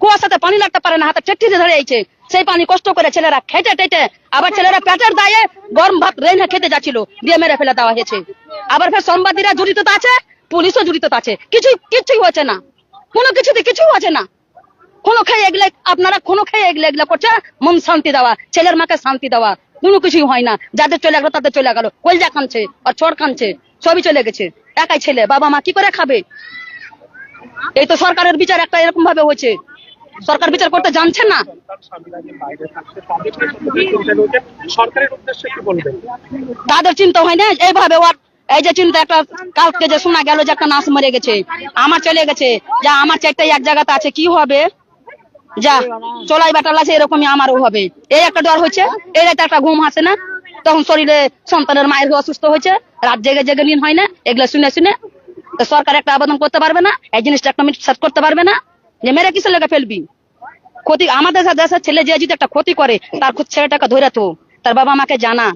কুয়াশাতে পানি লাগতে পারে না, হাতে টেকটিতে ধরে আইছে। সেই পানি কষ্ট করে ছেলেরা খেটে টেটে, আবার ছেলেরা পেটের দায়ে গরম ভাত রেনে খেতে যাচ্ছিল, দিয়ে মেরে ফেলে দেওয়া হয়েছে। আবার ফের সংবাদীরা জড়িত আছে, পুলিশও জড়িত আছে। কিছুই কিছুই হচ্ছে না। কোনো কিছুতে কিছু আছে না। কোনো খেয়ে এগুলো, আপনারা কোনো খেয়ে এগুলো এগুলো করছে, মন শান্তি দেওয়া, ছেলের মাকে শান্তি দেওয়া। কোনো কিছুই হয় না। যাদের চলে গেলো তাদের চলে গেলো। কলজা কানছে আর চোর কানছে সবই চলে গেছে। একাই ছেলে, বাবা মা কি করে খাবে? এই তো সরকারের বিচার একটা এরকম ভাবে হয়েছে। সরকার বিচার করতে জানছে না? তাদের চিন্তা হয় না এইভাবে ওর এই যে চিন্তা একটা কালকে যে শোনা গেল যে একটা নাচ মরে গেছে আমার চলে গেছে যা আমার চারটাই এক জায়গাতে আছে কি হবে? যা চলাই বাটাল আছে এরকমই আমারও হবে। এই একটা ডর হচ্ছে এই রাতে একটা ঘুম আসে না তখন শরীরে সন্তানের মায়ের অসুস্থ হয়েছে রাত জেগে জেগে নিন হয় না এগুলো শুনে শুনে সরকার একটা আবেদন করতে পারবে না এই জিনিসটা একটা সেট করতে পারবে না যে মেরে কিসের লেগে ফেলবি? ক্ষতি আমাদের দেশের ছেলে যে যদি একটা ক্ষতি করে, তার ছেলেটাকে ধরে তো তার বাবা মাকে জানা।